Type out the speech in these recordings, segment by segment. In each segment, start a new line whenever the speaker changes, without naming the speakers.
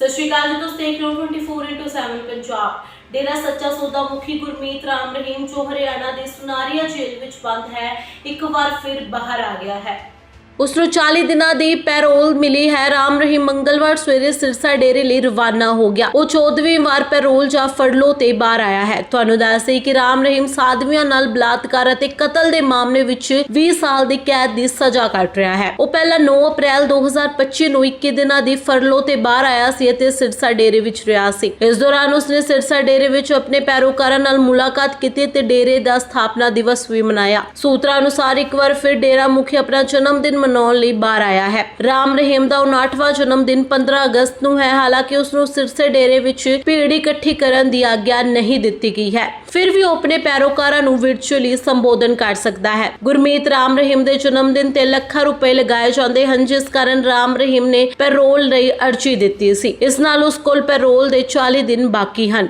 ਸਤਿ ਸ਼੍ਰੀ ਅਕਾਲ ਜੀ, ਤੁਸੀਂ ਦੇਖ ਰਹੇ ਹੋ 24/7 ਪੰਜਾਬ। ਡੇਰਾ ਸੱਚਾ ਸੌਦਾ ਮੁਖੀ ਗੁਰਮੀਤ ਰਾਮ ਰਹੀਮ ਜੋ ਹਰਿਆਣਾ ਦੇ ਸੁਨਾਰੀਆ ਜੇਲ੍ਹ ਵਿੱਚ ਬੰਦ ਹੈ, ਇੱਕ ਵਾਰ ਫਿਰ ਬਾਹਰ ਆ ਗਿਆ ਹੈ। ਉਸ ਨੂੰ 40 ਦਿਨਾਂ ਦੀ ਪੈਰੋਲ ਮਿਲੀ ਹੈ। ਰਾਮ ਰਹੀਮ ਮੰਗਲਵਾਰ ਸਵੇਰੇ ਸਿਰਸਾ ਡੇਰੇ ਲਈ ਰਵਾਨਾ ਹੋ ਗਿਆ। ਉਹ 14ਵੀਂ ਵਾਰ ਪੈਰੋਲ ਜਾਂ ਫੜਲੋ ਤੇ ਬਾਹਰ ਆਇਆ ਹੈ। ਤੁਹਾਨੂੰ ਦੱਸ ਦੇਈਏ ਕਿ ਰਾਮ ਰਹੀਮ ਸਾਧਵੀਆਂ ਨਾਲ ਬਲਾਤਕਾਰ ਅਤੇ ਕਤਲ ਦੇ ਮਾਮਲੇ ਵਿੱਚ 20 ਸਾਲ ਦੀ ਕੈਦ ਦੀ ਸਜ਼ਾ ਕੱਟ ਰਿਹਾ ਹੈ। ਉਹ ਪਹਿਲਾਂ 9 ਅਪ੍ਰੈਲ 2025 ਨੂੰ 21 ਦਿਨਾਂ ਦੀ ਫਰਲੋ ਤੇ ਬਾਹਰ ਆਇਆ ਸੀ ਅਤੇ ਸਿਰਸਾ ਡੇਰੇ ਵਿੱਚ ਰਿਹਾ ਸੀ। ਇਸ ਦੌਰਾਨ ਉਸਨੇ ਸਿਰਸਾ ਡੇਰੇ ਵਿੱਚ ਆਪਣੇ ਪੈਰੋਕਾਰਾਂ ਨਾਲ ਮੁਲਾਕਾਤ ਕੀਤੀ ਤੇ ਡੇਰੇ ਦਾ ਸਥਾਪਨਾ ਦਿਵਸ ਵੀ ਮਨਾਇਆ। ਸੂਤਰਾਂ ਅਨੁਸਾਰ ਇੱਕ ਵਾਰ ਫਿਰ ਡੇਰਾ ਮੁਖੀ ਆਪਣਾ ਜਨਮ ਦਿਨ ਮਨਾਉਣ ਲਈ ਬਾਹਰ ਆਇਆ ਹੈ। ਰਾਮ ਰਹੀਮ ਦਾ 59ਵਾਂ ਜਨਮ ਦਿਨ 15 ਅਗਸਤ ਨੂੰ ਹੈ। ਹਾਲਾਂਕਿ ਉਸ ਨੂੰ ਸਿਰਸੇ ਡੇਰੇ ਵਿੱਚ ਭੀੜ ਇਕੱਠੀ ਕਰਨ ਦੀ ਆਗਿਆ ਨਹੀਂ ਦਿੱਤੀ ਗਈ ਹੈ। ਫਿਰ ਵੀ ਉਹ ਆਪਣੇ ਪੈਰੋਕਾਰਾਂ ਨੂੰ ਵਿਰਚੁਅਲੀ ਸੰਬੋਧਨ ਕਰ ਸਕਦਾ ਹੈ। ਗੁਰਮੀਤ, ਰਾਮ ਰਹੀਮ ਦੇ ਜਨਮ ਦਿਨ ਤੇ ਲੱਖਾਂ ਰੁਪਏ ਲਗਾਏ ਜਾਂਦੇ ਹਨ, ਜਿਸ ਕਾਰਨ ਰਾਮ ਰਹੀਮ ਨੇ ਪੈਰੋਲ ਲਈ ਅਰਜ਼ੀ ਦਿੱਤੀ ਸੀ। ਇਸ ਨਾਲ ਉਸ ਕੋਲ ਪੈਰੋਲ ਦੇ 40 ਦਿਨ ਬਾਕੀ ਹਨ।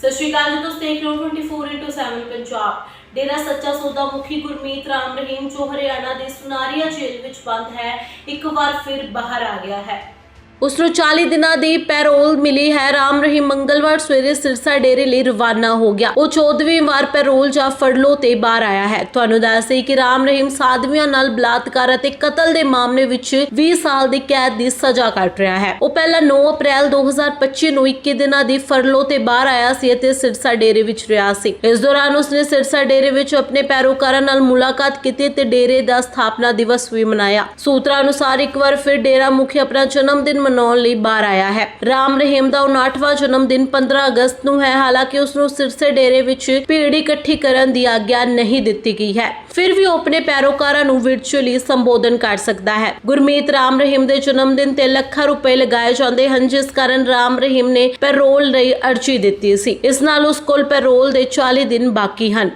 ਸਤਿ ਸ਼੍ਰੀ ਅਕਾਲ ਜੀ, ਤੁਸੀਂ ਦੇਖ ਰਹੇ ਹੋ 24 ਪੰਜਾਬ। ਡੇਰਾ ਸੱਚਾ ਸੌਦਾ ਮੁਖੀ ਗੁਰਮੀਤ ਰਾਮ ਰਹੀਮ ਜੋ ਹਰਿਆਣਾ ਦੇ ਸੁਨਾਰੀਆ ਜੇਲ੍ਹ ਵਿੱਚ ਬੰਦ ਹੈ, ਇੱਕ ਵਾਰ ਫਿਰ ਬਾਹਰ ਆ ਗਿਆ ਹੈ। ਉਸ ਨੂੰ 40 ਦਿਨਾਂ ਦੀ ਪੈਰੋਲ ਮਿਲੀ ਹੈ। ਰਾਮ ਰਹੀਮ ਮੰਗਲਵਾਰ ਸਵੇਰੇ ਸਿਰਸਾ ਡੇਰੇ ਲਈ ਰਵਾਨਾ ਹੋ ਗਿਆ। ਉਹ 14ਵੀਂ ਵਾਰ ਪੈਰੋਲ ਜਾਂ ਫੜਲੋ ਤੇ ਬਾਹਰ ਆਇਆ ਹੈ। ਤੁਹਾਨੂੰ ਦੱਸ ਦੇਈਏ ਕਿ ਰਾਮ ਰਹੀਮ ਸਾਧਵੀਆਂ ਨਾਲ ਬਲਾਤਕਾਰ ਅਤੇ ਕਤਲ ਦੇ ਮਾਮਲੇ ਵਿੱਚ 20 ਸਾਲ ਦੀ ਕੈਦ ਦੀ ਸਜ਼ਾ ਕੱਟ ਰਿਹਾ ਹੈ। ਉਹ ਪਹਿਲਾਂ 9 ਅਪ੍ਰੈਲ 2025 ਨੂੰ 21 ਦਿਨਾਂ ਦੀ ਫੜਲੋ ਤੇ ਬਾਹਰ ਆਇਆ ਸੀ ਅਤੇ ਸਿਰਸਾ ਡੇਰੇ ਵਿੱਚ ਰਿਹਾ ਸੀ। ਇਸ ਦੌਰਾਨ ਉਸਨੇ ਸਿਰਸਾ ਡੇਰੇ ਵਿੱਚ ਆਪਣੇ ਪੈਰੋਕਾਰਾਂ ਨਾਲ ਮੁਲਾਕਾਤ ਕੀਤੀ ਤੇ ਡੇਰੇ ਦਾ ਸਥਾਪਨਾ ਦਿਵਸ ਵੀ ਮਨਾਇਆ। ਸੂਤਰਾਂ ਅਨੁਸਾਰ ਇੱਕ ਵਾਰ ਫਿਰ ਡੇਰਾ ਮੁਖੀ ਆਪਣਾ ਜਨਮ ਦਿਨ ਮਨਾਉਣ ਲਈ ਬਾਹਰ ਆਇਆ ਹੈ। ਰਾਮ ਰਹੀਮ ਦਾ 59ਵਾਂ ਜਨਮ ਦਿਨ 15 ਅਗਸਤ ਨੂੰ ਹੈ। ਹਾਲਾਂਕਿ ਉਸ ਨੂੰ ਸਿਰਸੇ ਡੇਰੇ ਵਿੱਚ ਭੀੜ ਇਕੱਠੀ ਕਰਨ ਦੀ ਆਗਿਆ ਨਹੀਂ ਦਿੱਤੀ ਗਈ ਹੈ। ਫਿਰ ਵੀ ਉਹ ਆਪਣੇ ਪੈਰੋਕਾਰਾਂ ਨੂੰ ਵਿਰਚੁਅਲੀ ਸੰਬੋਧਨ ਕਰ ਸਕਦਾ ਹੈ। ਗੁਰਮੀਤ ਰਾਮ ਰਹੀਮ ਦੇ ਜਨਮ ਦਿਨ ਤੇ ਲੱਖਾਂ ਰੁਪਏ ਲਗਾਏ ਜਾਂਦੇ ਹਨ, ਜਿਸ ਕਾਰਨ ਰਾਮ ਰਹੀਮ ਨੇ ਪੈਰੋਲ ਲਈ ਅਰਜ਼ੀ ਦਿੱਤੀ ਸੀ। ਇਸ ਨਾਲ ਉਸ ਕੋਲ ਪੈਰੋਲ ਦੇ 40 ਦਿਨ ਬਾਕੀ ਹਨ।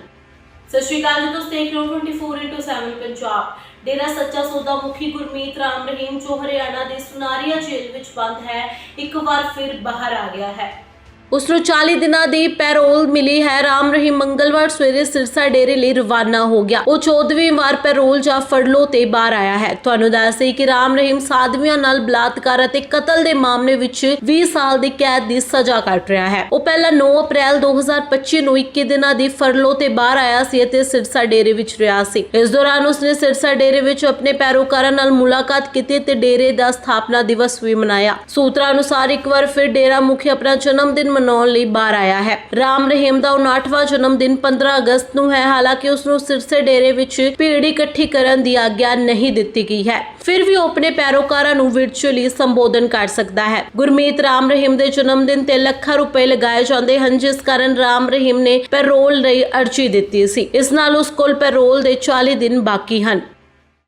ਸਤਿ ਸ਼੍ਰੀ ਅਕਾਲ ਜੀ, ਤੁਸੀਂ ਦੇਖ ਰਹੇ ਹੋ 24/7 ਪੰਜਾਬ। ਡੇਰਾ ਸੱਚਾ ਸੌਦਾ ਮੁਖੀ ਗੁਰਮੀਤ ਰਾਮ ਰਹੀਮ ਜੋ ਹਰਿਆਣਾ ਦੇ ਸੁਨਾਰੀਆ ਜੇਲ੍ਹ ਵਿੱਚ ਬੰਦ ਹੈ। ਇੱਕ ਵਾਰ ਫਿਰ ਬਾਹਰ ਆ ਗਿਆ ਹੈ। ਉਸ ਨੂੰ 40 ਦਿਨਾਂ ਦੀ ਪੈਰੋਲ ਮਿਲੀ ਹੈ। ਰਾਮ ਰਹੀਮ ਮੰਗਲਵਾਰ ਸਵੇਰੇ ਸਿਰਸਾ ਡੇਰੇ ਲਈ ਰਵਾਨਾ ਹੋ ਗਿਆ। ਉਹ 14ਵੀਂ ਵਾਰ ਪੈਰੋਲ ਜਾਂ ਫੜਲੋ ਤੇ ਬਾਹਰ ਆਇਆ ਹੈ। ਤੁਹਾਨੂੰ ਦੱਸ ਦੇਈਏ ਕਿ ਰਾਮ ਰਹੀਮ ਸਾਧਵੀਆਂ ਨਾਲ ਬਲਾਤਕਾਰ ਅਤੇ ਕਤਲ ਦੇ ਮਾਮਲੇ ਵਿੱਚ 20 ਸਾਲ ਦੀ ਕੈਦ ਦੀ ਸਜ਼ਾ ਕੱਟ ਰਿਹਾ ਹੈ। ਉਹ ਪਹਿਲਾਂ 9 ਅਪ੍ਰੈਲ 2025 ਨੂੰ 21 ਦਿਨਾਂ ਦੀ ਫੜਲੋ ਤੇ ਬਾਹਰ ਆਇਆ ਸੀ ਅਤੇ ਸਿਰਸਾ ਡੇਰੇ ਵਿੱਚ ਰਿਹਾ ਸੀ। ਇਸ ਦੌਰਾਨ ਉਸਨੇ ਸਿਰਸਾ ਡੇਰੇ ਵਿੱਚ ਆਪਣੇ ਪੈਰੋਕਾਰਾਂ ਨਾਲ ਮੁਲਾਕਾਤ ਕੀਤੀ ਤੇ ਡੇਰੇ ਦਾ ਸਥਾਪਨਾ ਦਿਵਸ ਵੀ ਮਨਾਇਆ। ਸੂਤਰਾਂ ਅਨੁਸਾਰ ਇੱਕ ਵਾਰ ਫਿਰ ਡੇਰਾ ਮੁਖੀ ਆਪਣਾ ਜਨਮ ਦਿਨ ਮਨਾਉਣ ਲਈ ਬਾਹਰ ਆਇਆ ਹੈ। ਰਾਮ ਰਹੀਮ ਦਾ 59ਵਾਂ ਜਨਮ ਦਿਨ 15 ਅਗਸਤ ਨੂੰ ਹੈ। ਹਾਲਾਂਕਿ ਉਸ ਨੂੰ ਸਿਰਸੇ ਡੇਰੇ ਵਿੱਚ ਭੀੜ ਇਕੱਠੀ ਕਰਨ ਦੀ ਆਗਿਆ ਨਹੀਂ ਦਿੱਤੀ ਗਈ ਹੈ। ਫਿਰ ਵੀ ਉਹ ਆਪਣੇ ਪੈਰੋਕਾਰਾਂ ਨੂੰ ਵਿਰਚੁਅਲੀ ਸੰਬੋਧਨ ਕਰ ਸਕਦਾ ਹੈ। ਗੁਰਮੀਤ, ਰਾਮ ਰਹੀਮ ਦੇ ਜਨਮ ਦਿਨ ਤੇ ਲੱਖਾਂ ਰੁਪਏ ਲਗਾਏ ਜਾਂਦੇ ਹਨ, ਜਿਸ ਕਾਰਨ ਰਾਮ ਰਹੀਮ ਨੇ ਪੈਰੋਲ ਲਈ ਅਰਜ਼ੀ ਦਿੱਤੀ ਸੀ। ਇਸ ਨਾਲ ਉਸ ਕੋਲ ਪੈਰੋਲ ਦੇ 40 ਦਿਨ ਬਾਕੀ ਹਨ।